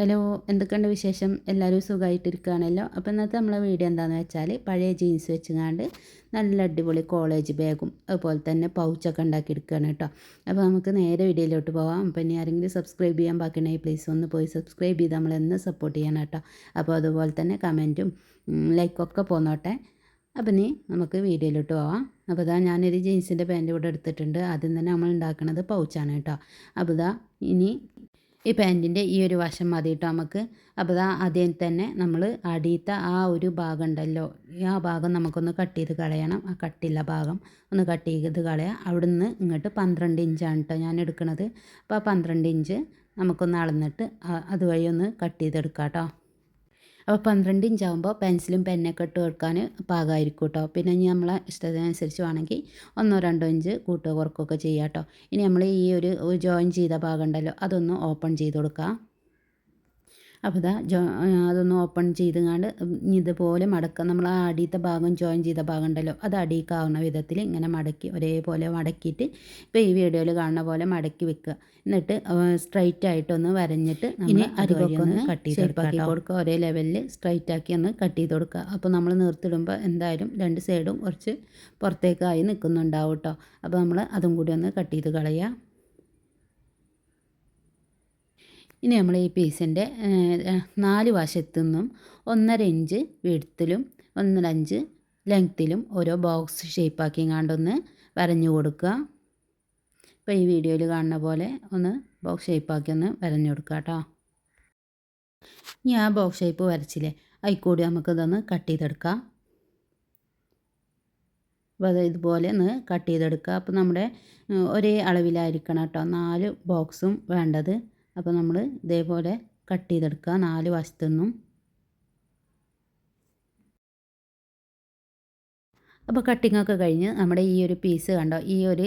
Hello എന്തൊക്കെയുണ്ട് വിശേഷം? എല്ലാവരും സുഖമായിട്ടിരിക്കുകയാണല്ലോ അപ്പോൾ ഇന്നത്തെ നമ്മളെ വീഡിയോ എന്താണെന്ന് വെച്ചാൽ പഴയ ജീൻസ് വെച്ചുകൊണ്ട് നല്ല അടിപൊളി കോളേജ് ബാഗും അതുപോലെ തന്നെ പൗച്ചൊക്കെ ഉണ്ടാക്കിയെടുക്കുകയാണ് കേട്ടോ. അപ്പോൾ നമുക്ക് നേരെ വീഡിയോയിലോട്ട് പോകാം അപ്പോൾ ഇനി ആരെങ്കിലും സബ്സ്ക്രൈബ് ചെയ്യാൻ ബാക്കിയുണ്ടെങ്കിൽ പ്ലീസ് ഒന്ന് പോയി സബ്സ്ക്രൈബ് ചെയ്ത് നമ്മളെന്ന് സപ്പോർട്ട് ചെയ്യണം കേട്ടോ. അപ്പോൾ അതുപോലെ തന്നെ കമന്റും ലൈക്കൊക്കെ പോന്നോട്ടെ. അപ്പം നീ നമുക്ക് വീഡിയോയിലോട്ട് പോവാം. അപ്പോൾ ഇതാ ഞാനൊരു ജീൻസിന്റെ പാന്റ് ഇവിടെ എടുത്തിട്ടുണ്ട്. ആദ്യം തന്നെ നമ്മൾ ഉണ്ടാക്കുന്നത് പൗച്ചാണ് കേട്ടോ. അപ്പോൾ ഇതാ ഇനി ഈ പാന്റിന്റെ ഈ ഒരു വശം മതി കേട്ടോ നമുക്ക്. അപ്പോൾ ഇതാ ആദ്യം തന്നെ നമ്മൾ അടിയത്തെ ആ ഒരു ഭാഗം ഉണ്ടല്ലോ ആ ഭാഗം നമുക്കൊന്ന് കട്ട് ചെയ്ത് കളയണം. ആ കട്ടില്ല ഭാഗം ഒന്ന് കട്ട് ചെയ്ത് കളയാം. അവിടുന്ന് ഇങ്ങോട്ട് പന്ത്രണ്ട് ഇഞ്ചാണ് കേട്ടോ ഞാൻ എടുക്കുന്നത് അപ്പോൾ ആ പന്ത്രണ്ട് ഇഞ്ച് നമുക്കൊന്ന് അളന്നിട്ട് അതുവഴി ഒന്ന് കട്ട് ചെയ്തെടുക്കാം കേട്ടോ അപ്പോൾ പന്ത്രണ്ട് ഇഞ്ചാകുമ്പോൾ പെൻസിലും പെന്നൊക്കെ ഇട്ട് കൊടുക്കാൻ പാകമായിരിക്കും കേട്ടോ. പിന്നെ ഇനി നമ്മളെ ഇഷ്ടത്തിനനുസരിച്ച് വേണമെങ്കിൽ ഒന്നോ രണ്ടോ ഇഞ്ച് കൂട്ടുക കുറക്കുകയൊക്കെ ചെയ്യാം കേട്ടോ. ഇനി നമ്മൾ ഈ ഒരു ജോയിൻ ചെയ്ത ഭാഗം ഉണ്ടല്ലോ അതൊന്ന് ഓപ്പൺ ചെയ്ത് കൊടുക്കാം. അപ്പോൾ ഇതാ ജോ അതൊന്ന് ഓപ്പൺ ചെയ്തുകൊണ്ട് ഇതുപോലെ മടക്കുക നമ്മൾ ആ അടിയത്തെ ഭാഗം ജോയിൻ ചെയ്ത ഭാഗം ഉണ്ടല്ലോ അത് അടിയിക്കാവുന്ന വിധത്തിൽ ഇങ്ങനെ മടക്കി ഒരേപോലെ മടക്കിയിട്ട് ഇപ്പോൾ ഈ വീഡിയോയിൽ കാണുന്ന പോലെ മടക്കി വെക്കുക. എന്നിട്ട് സ്ട്രൈറ്റ് ആയിട്ടൊന്ന് വരഞ്ഞിട്ട് ഇനി അരികൊക്കെ കട്ട്. ചെയ്ത് കൊടുക്കുക. ഒരേ ലെവലിൽ സ്ട്രൈറ്റ് ആക്കി ഒന്ന് കട്ട് ചെയ്ത് കൊടുക്കുക. അപ്പോൾ നമ്മൾ നിർത്തിടുമ്പോൾ എന്തായാലും രണ്ട് സൈഡും കുറച്ച് പുറത്തേക്കായി നിൽക്കുന്നുണ്ടാവും കേട്ടോ. അപ്പോൾ നമ്മൾ അതും കൂടി ഒന്ന് കട്ട് ചെയ്ത് കളയുക. ഇനി നമ്മൾ ഈ പീസിന്റെ നാല് വശത്തു നിന്നും ഒന്നര ഇഞ്ച് വീഴ്ത്തിലും ഒന്നര അഞ്ച് ലെങ്ത്തിലും ഓരോ ബോക്സ് ഷേപ്പാക്കി കണ്ടൊന്ന് വരഞ്ഞു കൊടുക്കുക. ഇപ്പോൾ ഈ വീഡിയോയിൽ കാണുന്ന പോലെ ഒന്ന് ബോക്സ് ഷേപ്പാക്കി ഒന്ന് വരഞ്ഞു കൊടുക്കുക കേട്ടോ. ഇനി ആ ബോക്സ് ഷേപ്പ് വരച്ചില്ലേ അതിൽക്കൂടി നമുക്കിതൊന്ന് കട്ട് ചെയ്തെടുക്കാം. അപ്പോൾ അത് ഇതുപോലെ ഒന്ന് കട്ട് ചെയ്തെടുക്കുക. അപ്പോൾ നമ്മുടെ ഒരേ അളവിലായിരിക്കണം കേട്ടോ നാല് ബോക്സും വേണ്ടത്. അപ്പോൾ നമ്മൾ ഇതേപോലെ കട്ട് ചെയ്തെടുക്കുക. നാല് വശത്തുനിന്നും അപ്പോൾ കട്ടിങ്ങൊക്കെ കഴിഞ്ഞ് നമ്മുടെ ഈ ഒരു പീസ് കണ്ടോ? ഈ ഒരു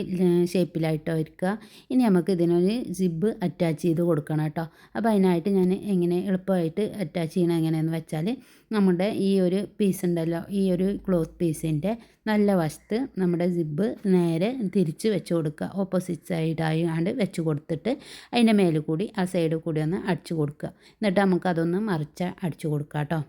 ഷേപ്പിലായിട്ടോ ഇരിക്കുക. ഇനി നമുക്ക് ഇതിനൊരു സിബ് അറ്റാച്ച് ചെയ്ത് കൊടുക്കണം കേട്ടോ. അപ്പോൾ അതിനായിട്ട് ഞാൻ എങ്ങനെ എളുപ്പമായിട്ട് അറ്റാച്ച് ചെയ്യണം എങ്ങനെയെന്ന് വെച്ചാൽ നമ്മുടെ ഈ ഒരു പീസ് ഉണ്ടല്ലോ ഈ ഒരു ക്ലോത്ത് പീസിന്റെ നല്ല വശത്ത് നമ്മുടെ സിബ് നേരെ തിരിച്ച് വെച്ച് കൊടുക്കുക. ഓപ്പോസിറ്റ് സൈഡായി ആണ്ട് വെച്ച് കൊടുത്തിട്ട് അതിന്റെ മേലെ കൂടി ആ സൈഡിൽ കൂടി ഒന്ന് അടിച്ചു കൊടുക്കുക. എന്നിട്ട് നമുക്കതൊന്ന് മറിച്ച് അടിച്ചു കൊടുക്കാം കേട്ടോ.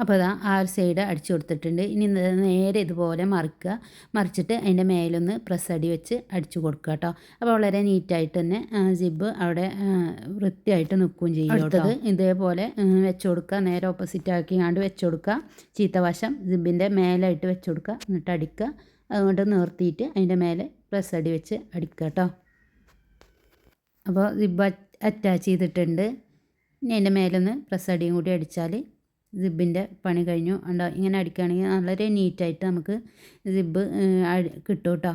അപ്പോൾ അതാ ആ ഒരു സൈഡ് അടിച്ചു കൊടുത്തിട്ടുണ്ട്. ഇനി നേരെ ഇതുപോലെ മറിക്കുക. മറിച്ചിട്ട് അതിന്റെ മേലൊന്ന് പ്രസ് അടി വെച്ച് അടിച്ചു കൊടുക്കുക കേട്ടോ. അപ്പോൾ വളരെ നീറ്റായിട്ട് തന്നെ ജിബ് അവിടെ വൃത്തിയായിട്ട് നിൽക്കുകയും ചെയ്യും അടുത്തത്. ഇതേപോലെ വെച്ച് കൊടുക്കുക. നേരെ ഓപ്പോസിറ്റ് ആക്കി കണ്ട് വെച്ച് കൊടുക്കുക. ചീത്ത വശം ജിബിന്റെ മേലായിട്ട് വെച്ച് കൊടുക്കുക. എന്നിട്ട് അടിക്കുക. അതുകൊണ്ട് നിർത്തിയിട്ട് അതിന്റെ മേലെ പ്രസ് അടി വെച്ച് അടിക്കുക കേട്ടോ. അപ്പോൾ ജിബ് അറ്റാച്ച് ചെയ്തിട്ടുണ്ട്. ഇനി അതിന്റെ മേലൊന്ന് പ്രസ് അടിയും കൂടി അടിച്ചാൽ സിബിന്റെ പണി കഴിഞ്ഞു. ഉണ്ടോ ഇങ്ങനെ അടിക്കുകയാണെങ്കിൽ വളരെ നീറ്റായിട്ട് നമുക്ക് സിബ് കിട്ടും കേട്ടോ.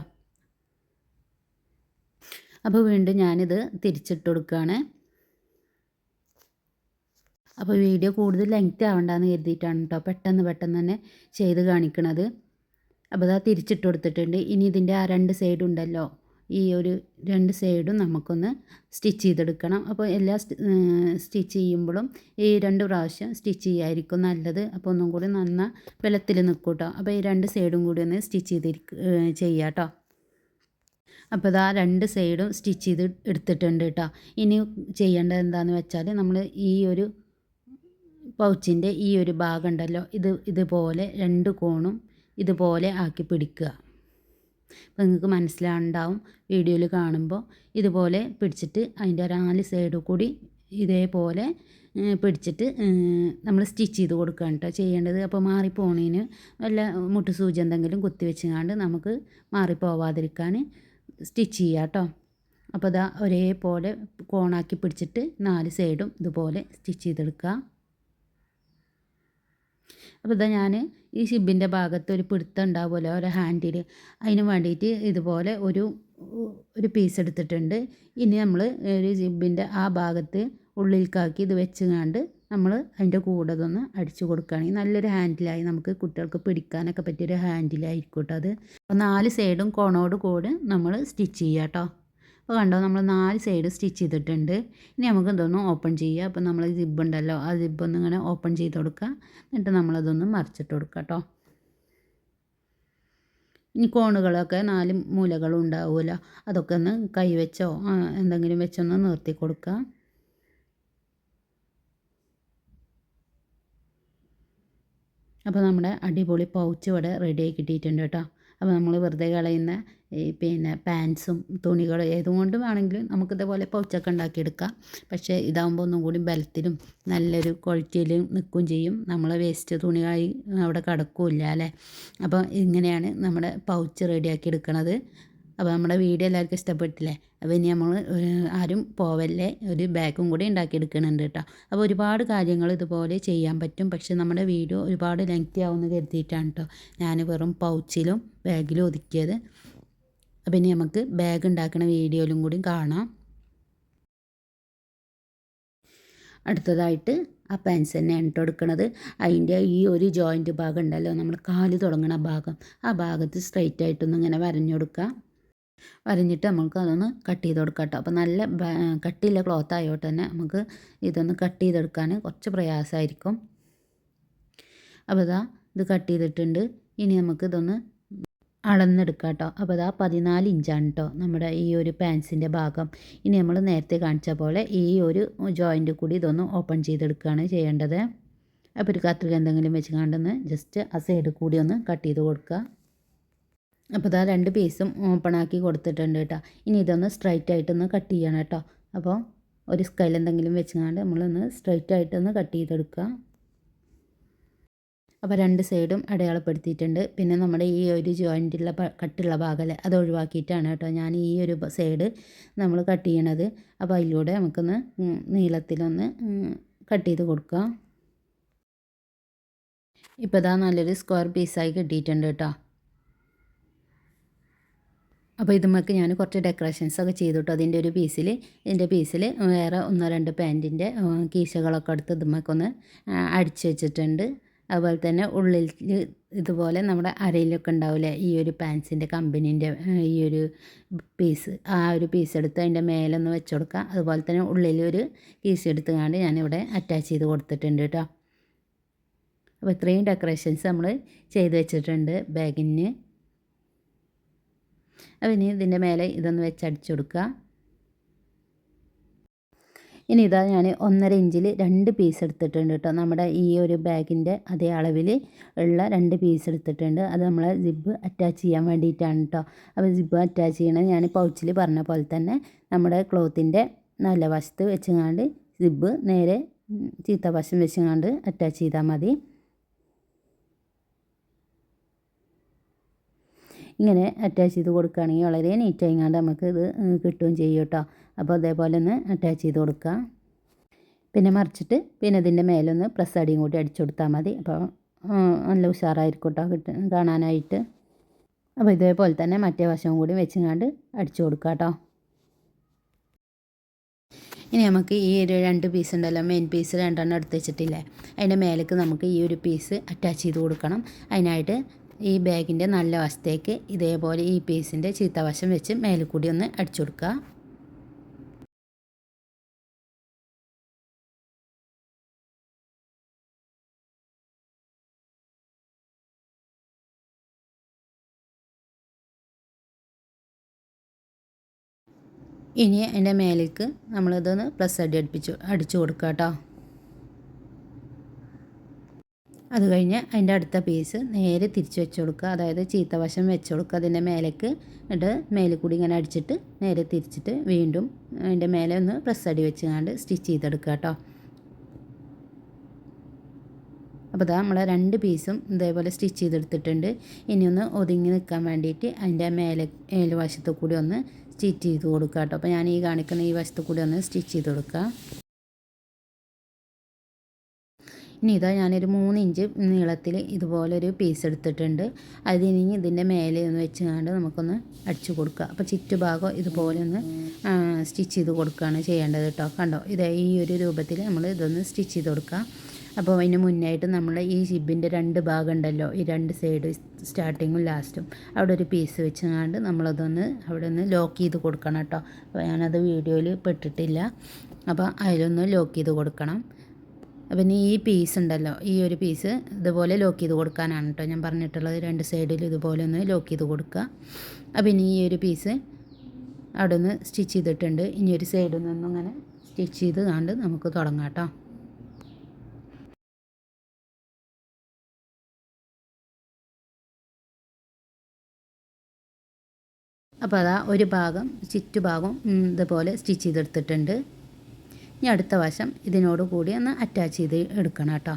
അപ്പോൾ വീണ്ടും ഞാനിത് തിരിച്ചിട്ട് കൊടുക്കുകയാണ്. അപ്പോൾ വീഡിയോ കൂടുതൽ ലെങ്ത് ആവണ്ടെന്ന് കരുതിയിട്ടാണ് കേട്ടോ പെട്ടെന്ന് പെട്ടെന്ന് തന്നെ ചെയ്ത് കാണിക്കണത്. അപ്പോൾ അതാ തിരിച്ചിട്ട് കൊടുത്തിട്ടുണ്ട്. ഇനി ഇതിന്റെ ആ രണ്ട് സൈഡ് ഉണ്ടല്ലോ. ഈ ഒരു രണ്ട് സൈഡും നമുക്കൊന്ന് സ്റ്റിച്ച് ചെയ്തെടുക്കണം. അപ്പോൾ എല്ലാ സ്റ്റിച്ച് ചെയ്യുമ്പോഴും ഈ രണ്ട് പ്രാവശ്യം സ്റ്റിച്ച് ചെയ്യായിരിക്കും നല്ലത്. അപ്പോൾ ഒന്നും കൂടി നന്ന വെള്ളത്തിൽ നിൽക്കും കേട്ടോ അപ്പോൾ ഈ രണ്ട് സൈഡും കൂടി ഒന്ന് സ്റ്റിച്ച് ചെയ്തിരിക്കുക ചെയ്യാട്ടോ അപ്പോൾ ഇതാ രണ്ട് സൈഡും സ്റ്റിച്ച് ചെയ്ത് എടുത്തിട്ടുണ്ട് കേട്ടോ. ഇനി ചെയ്യേണ്ടത് എന്താണെന്ന് വെച്ചാൽ നമ്മൾ ഈ ഒരു പൗച്ചിന്റെ ഈ ഒരു ഭാഗം ഉണ്ടല്ലോ ഇത് ഇതുപോലെ രണ്ട് കോണും ഇതുപോലെ ആക്കി പിടിക്കുക. അപ്പോൾ നിങ്ങൾക്ക് മനസ്സിലാവുണ്ടാവും വീഡിയോയിൽ കാണുമ്പോൾ. ഇതുപോലെ പിടിച്ചിട്ട് അതിന്റെ നാല് സൈഡ് കൂടി ഇതേപോലെ പിടിച്ചിട്ട് നമ്മൾ സ്റ്റിച്ച് ചെയ്ത് കൊടുക്കുകയാണ് കേട്ടോ ചെയ്യേണ്ടത്. അപ്പോൾ മാറിപ്പോണേന് വല്ല മുട്ട് സൂചി എന്തെങ്കിലും കുത്തി വെച്ചുകൊണ്ട് നമുക്ക് മാറിപ്പോവാതിരിക്കാൻ സ്റ്റിച്ച് ചെയ്യാം കേട്ടോ. അപ്പോൾ ഇതാ ഒരേപോലെ കോണാക്കി പിടിച്ചിട്ട് നാല് സൈഡും ഇതുപോലെ സ്റ്റിച്ച് ചെയ്തെടുക്കുക. അപ്പോൾ ഇതാ ഞാൻ ഈ ഷിബിന്റെ ഭാഗത്ത് ഒരു പിടുത്തം ഉണ്ടാവുമല്ലോ ഒരു ഹാൻഡിൽ അതിന് വേണ്ടിയിട്ട് ഇതുപോലെ ഒരു ഒരു പീസ് എടുത്തിട്ടുണ്ട്. ഇനി നമ്മൾ ഒരു ഷിബിന്റെ ആ ഭാഗത്ത് ഉള്ളിലേക്കാക്കി ഇത് വെച്ചുകൊണ്ട് നമ്മൾ അതിന്റെ കൂടെ ഇതൊന്ന് അടിച്ചു കൊടുക്കുകയാണെങ്കിൽ നല്ലൊരു ഹാൻഡിലായി നമുക്ക് കുട്ടികൾക്ക് പിടിക്കാനൊക്കെ പറ്റിയൊരു ഹാൻഡിലായിരിക്കും കേട്ടോ അത്. അപ്പോൾ നാല് സൈഡും കോണോട് കൂടി നമ്മൾ സ്റ്റിച്ച് ചെയ്യാം കേട്ടോ. അപ്പോൾ കണ്ടോ നമ്മൾ നാല് സൈഡ് സ്റ്റിച്ച് ചെയ്തിട്ടുണ്ട്. ഇനി നമുക്ക് ഇതൊന്ന് ഓപ്പൺ ചെയ്യുക അപ്പോൾ നമ്മൾ ജിബ് ഉണ്ടല്ലോ ആ ജിബ് ഒന്ന് ഇങ്ങനെ ഓപ്പൺ ചെയ്ത് കൊടുക്കുക. എന്നിട്ട് നമ്മളതൊന്ന് മറിച്ചിട്ട് കൊടുക്കുക കേട്ടോ. ഇനി കോണുകളൊക്കെ നാല് മൂലകളും ഉണ്ടാവുമല്ലോ അതൊക്കെ ഒന്ന് കൈവച്ചോ എന്തെങ്കിലും വെച്ചൊന്ന് നിർത്തി കൊടുക്കുക. അപ്പോൾ നമ്മുടെ അടിപൊളി പൗച്ച് ഇവിടെ റെഡി കിട്ടിയിട്ടുണ്ട് കേട്ടോ. അപ്പോൾ നമ്മൾ വെറുതെ കളയുന്ന ഈ പിന്നെ പാൻസും തുണികൾ ഏതുകൊണ്ടും വേണമെങ്കിലും നമുക്ക് ഇതേപോലെ പൗച്ചൊക്കെ ഉണ്ടാക്കിയെടുക്കാം. പക്ഷേ ഇതാകുമ്പോൾ ഒന്നും കൂടി ബലത്തിലും നല്ലൊരു ക്വാളിറ്റിയിലും നിൽക്കുകയും ചെയ്യും. നമ്മളെ വേസ്റ്റ് തുണിയായി അവിടെ കിടക്കില്ല അല്ലേ? അപ്പോൾ ഇങ്ങനെയാണ് നമ്മുടെ പൗച്ച് റെഡിയാക്കി എടുക്കുന്നത് അപ്പോൾ നമ്മുടെ വീഡിയോ എല്ലാവർക്കും ഇഷ്ടപ്പെട്ടില്ലേ? അപ്പോൾ ഇനി നമ്മൾ ആരും പോവല്ലേ? ഒരു ബാഗും കൂടി ഉണ്ടാക്കിയെടുക്കുന്നുണ്ട് കേട്ടോ അപ്പോൾ ഒരുപാട് കാര്യങ്ങൾ ഇതുപോലെ ചെയ്യാൻ പറ്റും. പക്ഷേ നമ്മുടെ വീഡിയോ ഒരുപാട് ലെങ്തി ആവുമെന്ന് കരുതിയിട്ടാണ് കേട്ടോ ഞാൻ വെറും പൗച്ചിലും ബാഗിലും ഒതുക്കിയത്. അപ്പോൾ ഇനി നമുക്ക് ബാഗ് ഉണ്ടാക്കുന്ന വീഡിയോയിലും കൂടി കാണാം. അടുത്തതായിട്ട് ആ പാൻസ് തന്നെയാണ് ഇട്ട് കൊടുക്കുന്നത് അതിന്റെ ഈ ഒരു ജോയിന്റ് ഭാഗം ഉണ്ടല്ലോ നമ്മൾ കാൽ തുടങ്ങുന്ന ഭാഗം. ആ ഭാഗത്ത് സ്ട്രൈറ്റ് ആയിട്ടൊന്നും ഇങ്ങനെ വരഞ്ഞു കൊടുക്കുക വരഞ്ഞിട്ട് നമുക്ക് അതൊന്ന് കട്ട് ചെയ്ത് കൊടുക്കാം കേട്ടോ. അപ്പോൾ നല്ല കട്ടിയുള്ള ക്ലോത്ത് ആയതുകൊണ്ട് തന്നെ നമുക്ക് ഇതൊന്ന് കട്ട് ചെയ്തെടുക്കാൻ കുറച്ച് പ്രയാസമായിരിക്കും. അപ്പോൾ ഇതാ ഇത് കട്ട് ചെയ്തിട്ടുണ്ട്. ഇനി നമുക്ക് ഇതൊന്ന് അളന്നെടുക്കാം കേട്ടോ. അപ്പോൾ ഇതാ പതിനാല് ഇഞ്ചാണ് കേട്ടോ നമ്മുടെ ഈ ഒരു പാൻസിന്റെ ഭാഗം. ഇനി നമ്മൾ നേരത്തെ കാണിച്ച പോലെ ഈ ഒരു ജോയിന്റ് കൂടി ഇതൊന്ന് ഓപ്പൺ ചെയ്തെടുക്കുകയാണ് ചെയ്യേണ്ടത്. അപ്പോൾ ഒരു കത്രിക എന്തെങ്കിലും വെച്ച് കണ്ടെന്ന് ജസ്റ്റ് ആ സൈഡ് കൂടി ഒന്ന് കട്ട് ചെയ്ത് കൊടുക്കുക. അപ്പോൾ ഇതാ രണ്ട് പീസും ഓപ്പൺ ആക്കി കൊടുത്തിട്ടുണ്ട് കേട്ടോ. ഇനി ഇതൊന്ന് സ്ട്രൈറ്റ് ആയിട്ടൊന്ന് കട്ട് ചെയ്യണം കേട്ടോ. അപ്പോൾ ഒരു സ്കൈൽ എന്തെങ്കിലും വെച്ചുകൊണ്ട് നമ്മളൊന്ന് സ്ട്രൈറ്റ് ആയിട്ടൊന്ന് കട്ട് ചെയ്തെടുക്കുക. അപ്പോൾ രണ്ട് സൈഡും അടയാളപ്പെടുത്തിയിട്ടുണ്ട്. പിന്നെ നമ്മുടെ ഈ ഒരു ജോയിന്റുള്ള കട്ടുള്ള ഭാഗമല്ലേ അത് ഒഴിവാക്കിയിട്ടാണ് കേട്ടോ ഞാൻ ഈ ഒരു സൈഡ് നമ്മൾ കട്ട് ചെയ്യണത്. അപ്പോൾ അതിലൂടെ നമുക്കൊന്ന് നീളത്തിലൊന്ന് കട്ട് ചെയ്ത് കൊടുക്കാം ഇപ്പോൾ ഇതാ നല്ലൊരു സ്ക്വയർ പീസായി കിട്ടിയിട്ടുണ്ട് കേട്ടോ. അപ്പോൾ ഇതുമൊക്കെ ഞാൻ കുറച്ച് ഡെക്കറേഷൻസ് ഒക്കെ ചെയ്തിട്ടു. അതിന്റെ ഒരു പീസിൽ ഇതിന്റെ പീസിൽ വേറെ ഒന്നോ രണ്ട് പാന്റിന്റെ കീശകളൊക്കെ എടുത്ത് ഇതുമൊക്കെ ഒന്ന് അടിച്ചു വെച്ചിട്ടുണ്ട്. അതുപോലെ തന്നെ ഉള്ളിൽ ഇതുപോലെ നമ്മുടെ അരയിലൊക്കെ ഉണ്ടാവില്ല ഈ ഒരു പാൻസിന്റെ കമ്പനീന്റെ ഈ ഒരു പീസ് ആ ഒരു പീസ് എടുത്ത് അതിന്റെ മേലൊന്ന് വെച്ച് കൊടുക്കുക. അതുപോലെ തന്നെ ഉള്ളിലൊരു എടുത്ത് എടുത്തുകൊണ്ട് ഞാനിവിടെ അറ്റാച്ച് ചെയ്ത് കൊടുത്തിട്ടുണ്ട് കേട്ടോ അപ്പോൾ ഇത്രയും ഡെക്കറേഷൻസ് നമ്മൾ ചെയ്ത് വെച്ചിട്ടുണ്ട് ബാഗിന്. അപ്പോൾ ഇനി ഇതിന്റെ മേലെ ഇതൊന്ന് വെച്ചടിച്ചു കൊടുക്കുക. ഇനി ഇതാ ഞാൻ ഒന്നര ഇഞ്ചിൽ രണ്ട് പീസ് എടുത്തിട്ടുണ്ട് കേട്ടോ. നമ്മുടെ ഈ ഒരു ബാഗിന്റെ അതേ അളവിൽ ഉള്ള രണ്ട് പീസ് എടുത്തിട്ടുണ്ട്. അത് നമ്മൾ സിബ് അറ്റാച്ച് ചെയ്യാൻ വേണ്ടിയിട്ടാണ് കേട്ടോ. അപ്പോൾ സിബ് അറ്റാച്ച് ചെയ്യണത് ഞാൻ പൗച്ചിൽ പറഞ്ഞ പോലെ തന്നെ നമ്മുടെ ക്ലോത്തിന്റെ നല്ല വശത്ത് വെച്ചങ്ങാണ്ട് സിബ് നേരെ ചീത്ത വശം വെച്ചങ്ങാണ്ട് അറ്റാച്ച് ചെയ്താൽ മതി. ഇങ്ങനെ അറ്റാച്ച് ചെയ്ത് കൊടുക്കുകയാണെങ്കിൽ വളരെ നീറ്റായിങ്ങാണ്ട് നമുക്ക് ഇത് കിട്ടുകയും ചെയ്യും കേട്ടോ. അപ്പോൾ അതേപോലെ ഒന്ന് അറ്റാച്ച് ചെയ്ത് കൊടുക്കുക. പിന്നെ മറിച്ചിട്ട് പിന്നെ ഇതിന്റെ മേലൊന്ന് പ്രസ് അടിയും കൂടി അടിച്ചു കൊടുത്താൽ മതി. അപ്പോൾ നല്ല ഉഷാറായിരിക്കും കേട്ടോ കിട്ട കാണാനായിട്ട്. അപ്പോൾ ഇതേപോലെ തന്നെ മറ്റേ വശവും കൂടി വെച്ചങ്ങാണ്ട് അടിച്ചു കൊടുക്കുക കേട്ടോ. ഇനി നമുക്ക് ഈ ഒരു രണ്ട് പീസ് ഉണ്ടല്ലോ മെയിൻ പീസ് രണ്ടെണ്ണം എടുത്ത് വെച്ചിട്ടില്ലേ? അതിന്റെ മേലേക്ക് നമുക്ക് ഈ ഒരു പീസ് അറ്റാച്ച് ചെയ്ത് കൊടുക്കണം. അതിനായിട്ട് ഈ ബാഗിന്റെ നല്ല വശത്തേക്ക് ഇതേപോലെ ഈ പീസിന്റെ ചീത്ത വശം വെച്ച് മേലെ കൂടി ഒന്ന് അടിച്ചു കൊടുക്കുക. ഇനി അതിന്റെ മേലേക്ക് നമ്മളിതൊന്ന് പ്ലസ് അടി അടുപ്പിച്ചു അടിച്ചു കൊടുക്കുക കേട്ടോ. അത് കഴിഞ്ഞ് അതിന്റെ അടുത്ത പീസ് നേരെ തിരിച്ച് വെച്ച് കൊടുക്കുക. അതായത് ചീത്ത വശം വെച്ച് കൊടുക്കുക. അതിന്റെ മേലേക്ക് ഇട്ട് മേലെ കൂടി ഇങ്ങനെ അടിച്ചിട്ട് നേരെ തിരിച്ചിട്ട് വീണ്ടും അതിന്റെ മേലെ ഒന്ന് പ്രസ് അടി വെച്ചുകൊണ്ട് സ്റ്റിച്ച് ചെയ്തെടുക്കുക കേട്ടോ. അപ്പോൾ ഇതാ നമ്മളെ രണ്ട് പീസും ഇതേപോലെ സ്റ്റിച്ച് ചെയ്തെടുത്തിട്ടുണ്ട്. ഇനി ഒന്ന് ഒതുങ്ങി നിൽക്കാൻ വേണ്ടിയിട്ട് അതിന്റെ മേലെ മേലെ വശത്തു കൂടി ഒന്ന് സ്റ്റിച്ച് ചെയ്ത് കൊടുക്കുക കേട്ടോ. അപ്പോൾ ഞാൻ ഈ കാണിക്കുന്ന ഈ വശത്തു കൂടി ഒന്ന് സ്റ്റിച്ച് ചെയ്ത് കൊടുക്കുക. ഇനി ഇതാ ഞാനൊരു മൂന്ന് ഇഞ്ച് നീളത്തിൽ ഇതുപോലൊരു പീസ് എടുത്തിട്ടുണ്ട്. അതിനി ഇതിന്റെ മേലെ ഒന്ന് വെച്ചുകൊണ്ട് നമുക്കൊന്ന് അടിച്ചു കൊടുക്കുക. അപ്പോൾ ചുറ്റുഭാഗം ഇതുപോലെ ഒന്ന് സ്റ്റിച്ച് ചെയ്ത് കൊടുക്കുകയാണ് ചെയ്യേണ്ടത് കേട്ടോ. കണ്ടോ? ഇത് ഈ ഒരു രൂപത്തിൽ നമ്മൾ ഇതൊന്ന് സ്റ്റിച്ച് ചെയ്ത് കൊടുക്കുക. അപ്പോൾ അതിന് മുന്നായിട്ട് നമ്മൾ ഈ ഷിബിന്റെ രണ്ട് ഭാഗം ഉണ്ടല്ലോ ഈ രണ്ട് സൈഡ് സ്റ്റാർട്ടിങ്ങും ലാസ്റ്റും അവിടെ ഒരു പീസ് വെച്ചുകൊണ്ട് നമ്മളതൊന്ന് അവിടെ ഒന്ന് ലോക്ക് ചെയ്ത് കൊടുക്കണം കേട്ടോ. അപ്പോൾ ഞാനത് വീഡിയോയിൽ പെട്ടിട്ടില്ല അപ്പോൾ അതിലൊന്ന് ലോക്ക് ചെയ്ത് കൊടുക്കണം. അപ്പം ഇനി ഈ പീസ് ഉണ്ടല്ലോ ഈ ഒരു പീസ് ഇതുപോലെ ലോക്ക് ചെയ്ത് കൊടുക്കാനാണ് കേട്ടോ ഞാൻ പറഞ്ഞിട്ടുള്ളത്. രണ്ട് സൈഡിൽ ഇതുപോലെ ഒന്ന് ലോക്ക് ചെയ്ത് കൊടുക്കുക. അപ്പം ഇനി ഈ ഒരു പീസ് അവിടെ നിന്ന് സ്റ്റിച്ച് ചെയ്തിട്ടുണ്ട്. ഇനി ഒരു സൈഡിൽ നിന്നും അങ്ങനെ സ്റ്റിച്ച് ചെയ്ത് കണ്ട് നമുക്ക് തുടങ്ങാം കേട്ടോ അപ്പോൾ അതാ ഒരു ഭാഗം ചുറ്റുഭാഗം ഇതുപോലെ സ്റ്റിച്ച് ചെയ്തെടുത്തിട്ടുണ്ട്. ഇനി അടുത്ത വശം ഇതിനോട് കൂടി ഒന്ന് അറ്റാച്ച് ചെയ്ത് എടുക്കണം കേട്ടോ.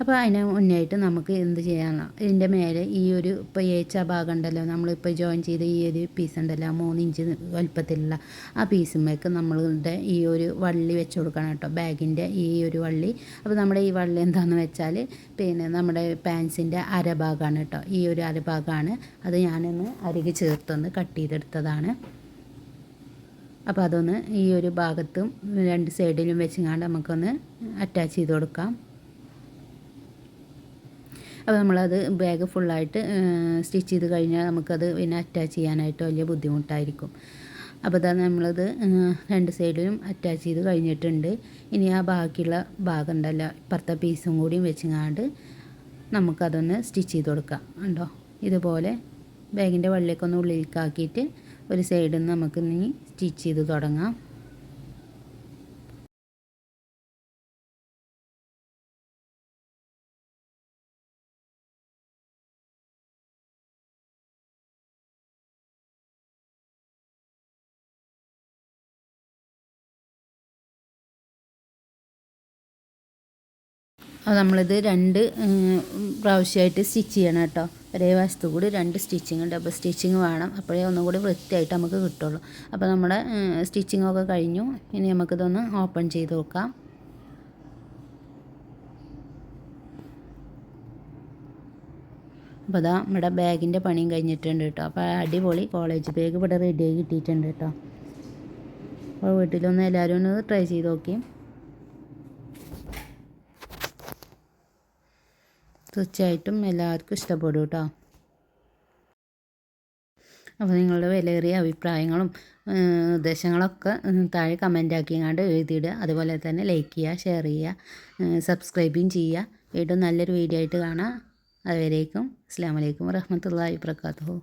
അപ്പോൾ അതിന് മുന്നായിട്ട് നമുക്ക് എന്ത് ചെയ്യാനാണ് ഇതിന്റെ മേലെ ഈ ഒരു ഇപ്പോൾ ഏച്ച ഭാഗം ഉണ്ടല്ലോ നമ്മളിപ്പോൾ ജോയിൻ ചെയ്ത ഈ ഒരു പീസ് ഉണ്ടല്ലോ മൂന്ന് ഇഞ്ച് വലുപ്പത്തിലുള്ള ആ പീസുമേക്ക് നമ്മളുടെ ഈ ഒരു വള്ളി വെച്ച് കൊടുക്കണം കേട്ടോ ബാഗിന്റെ ഈ ഒരു വള്ളി. അപ്പോൾ നമ്മുടെ ഈ വള്ളി എന്താണെന്ന് വെച്ചാൽ പിന്നെ നമ്മുടെ പാൻസിന്റെ അരഭാഗമാണ് കേട്ടോ ഈ ഒരു അരഭാഗമാണ്. അത് ഞാനൊന്ന് അരികെ ചേർത്തൊന്ന് കട്ട് ചെയ്തെടുത്തതാണ്. അപ്പോൾ അതൊന്ന് ഈ ഒരു ഭാഗത്തും രണ്ട് സൈഡിലും വെച്ചുകൊണ്ട് നമുക്കൊന്ന് അറ്റാച്ച് ചെയ്ത് കൊടുക്കാം. അപ്പോൾ നമ്മളത് ബാഗ് ഫുള്ളായിട്ട് സ്റ്റിച്ച് ചെയ്ത് കഴിഞ്ഞാൽ നമുക്കത് പിന്നെ അറ്റാച്ച് ചെയ്യാനായിട്ട് വലിയ ബുദ്ധിമുട്ടായിരിക്കും. അപ്പോൾ അതാ നമ്മളത് രണ്ട് സൈഡിലും അറ്റാച്ച് ചെയ്ത് കഴിഞ്ഞിട്ടുണ്ട്. ഇനി ആ ബാക്കിയുള്ള ഭാഗം ഉണ്ടല്ലോ ഇപ്പുറത്തെ പീസും കൂടിയും വെച്ചുകൊണ്ട് നമുക്കതൊന്ന് സ്റ്റിച്ച് ചെയ്ത് കൊടുക്കാം. ഉണ്ടോ ഇതുപോലെ ബാഗിന്റെ വള്ളിയൊക്കെ ഒന്ന് ഉള്ളിലേക്കാക്കിയിട്ട് ഒരു സൈഡിൽ നിന്ന് നമുക്ക് ഇനി സ്റ്റിച്ച് ചെയ്ത് തുടങ്ങാം. അത് നമ്മളിത് രണ്ട് പ്രാവശ്യമായിട്ട് സ്റ്റിച്ച് ചെയ്യണം കേട്ടോ. ഒരേ വശത്ത് കൂടി രണ്ട് സ്റ്റിച്ചിങ് ഡബിൾ സ്റ്റിച്ചിങ് വേണം. അപ്പോഴേ ഒന്നും കൂടി വൃത്തിയായിട്ട് നമുക്ക് കിട്ടുള്ളൂ. അപ്പോൾ നമ്മുടെ സ്റ്റിച്ചിങ്ങൊക്കെ കഴിഞ്ഞു. ഇനി നമുക്കിതൊന്ന് ഓപ്പൺ ചെയ്ത് നോക്കാം. അപ്പോൾ ഇതാ നമ്മുടെ ബാഗിന്റെ പണിയും കഴിഞ്ഞിട്ടുണ്ട് കേട്ടോ. അപ്പോൾ അടിപൊളി കോളേജ് ബാഗ് ഇവിടെ റെഡിയായി കിട്ടിയിട്ടുണ്ട് കേട്ടോ. അപ്പോൾ വീട്ടിലൊന്ന് എല്ലാവരും ഒന്ന് ട്രൈ ചെയ്ത് നോക്കിയും. തീർച്ചയായിട്ടും എല്ലാവർക്കും ഇഷ്ടപ്പെടും കേട്ടോ അപ്പോൾ നിങ്ങളുടെ വിലയേറിയ അഭിപ്രായങ്ങളും നിർദ്ദേശങ്ങളൊക്കെ താഴെ കമന്റ് ആക്കിയങ്ങാണ്ട് എഴുതിയിടുക. അതുപോലെ തന്നെ ലൈക്ക് ചെയ്യുക ഷെയർ ചെയ്യുക സബ്സ്ക്രൈബും ചെയ്യുക. വീണ്ടും നല്ലൊരു വീഡിയോ ആയിട്ട് കാണാം. അതുവരേക്കും അസ്സാം വലൈക്കും വരഹമത്തല്ലാ വാബർക്കാത്തു